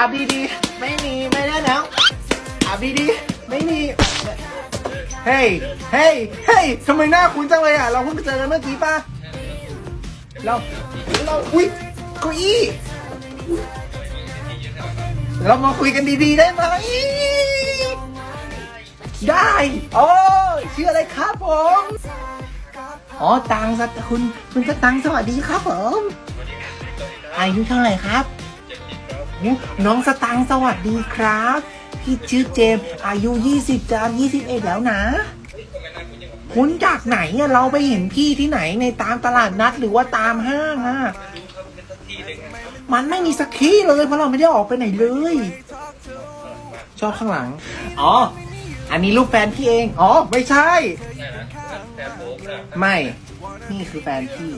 อาบีดีไม่มีไม่ได้แล้วอาบีดีไม่มีเฮ้ยเฮ้ยเฮ้ยทำไมหน้าคุ้นจังเลยอะ เราเพิ่งเจอกันเมื่อกี้ป่ะเราเราอุ้ยเก้าอี้เรามาคุยกันดีๆได้ไหมได้โอ้ชื่ออะไรครับผมอ๋อตังสัตคุณคุณก็ตังสวัสดีครับผมอายุเท่าไหร่ครับ น้องสตังสวัสดีครับ พี่ชื่อเจมส์อายุ 20จะ21 แล้วนะ คุณจากไหนอะเราไปเห็นพี่ที่ไหนในตามตลาดนัดหรือว่าตามห้างอะมันไม่มีสักที่เลยเพราะเราไม่ได้ออกไปไหนเลย ชอบข้างหลัง อ๋อ อันนี้รูปแฟนพี่เอง อ๋อ ไม่ใช่ ไม่ นี่คือแฟนพี่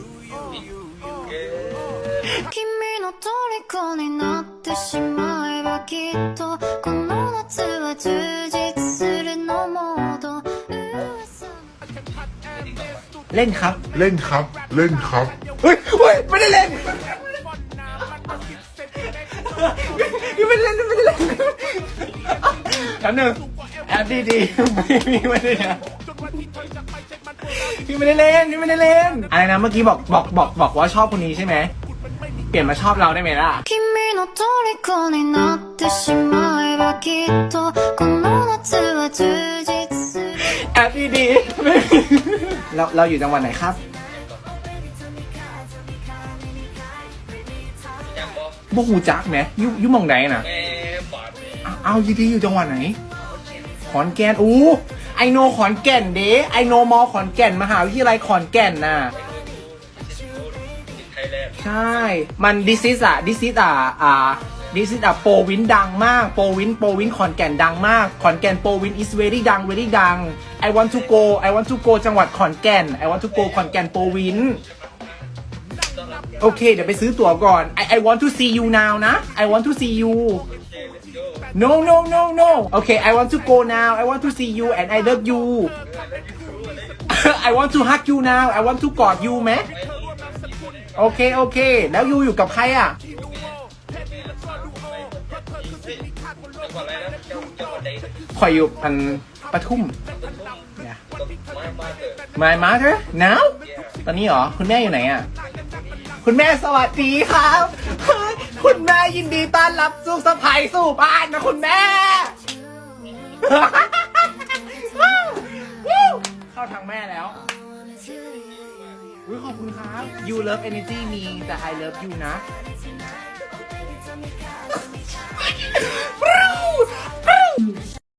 虜になってしまえばきっとこの夏は充実するのもっと噂 เล่นครับ เล่นครับ เล่นครับ เฮ้ยเฮ้ยไม่ได้เล่นพี่ไม่ได้เล่นไม่ได้เล่นแป๊บหนึงแอบดีดีๆพี่ไม่ได้เล่นพี่ไม่ได้เล่นพี่ไม่ได้เล่นอะไรนะเมื่อกี้บอกบอกบอกบอกว่าชอบคนนี้ใช่ไหม เปลี่ยนมาชอบเราได้ไหมล่ะ 君の虜になってしまえばきっとこの夏は充実する แอบดีดีๆไม่เราเราอยู่จังหวัดไหนครับบ่หูจักไหมอยุยุหมองไหนน่ะ เอาเอาดีๆอยู่จังหวัดไหน ขอนแก่นอู้ไอโนขอนแก่นเด้ไอโนมอขอนแก่นมหาวิทยาลัยขอนแก่นน่ะ ใช่ มันดิซิสอะดิซิสอะอ่าดิซิสอะโปรวินดังมากโปรวินโปรวินขอนแก่นดังมาก ขอนแก่นโปรวิน is very ดัง very ดัง I want to go I want to go จังหวัดขอนแก่น I want to go ขอนแก่นโปรวินโอเค เดี๋ยวไปซื้อตั๋วก่อน I I want to see you now นะ I want to see you No no no no Okay I want to go now I want to see you and I love you I want to hug you now I want to กอด you ไหม โอเคโอเค แล้วยูอยู่กับใครอะคอยอยู่พันปทุม My mother now ตอนนี้เหรอ คุณแม่อยู่ไหนอะ คุณแม่สวัสดีครับ คุณแม่ยินดีต้อนรับสู่สะพายสู่บ้านนะคุณแม่เข้าทางแม่แล้ว อุ้ยขอบคุณครับ you love energy มีแต่ I love you นะ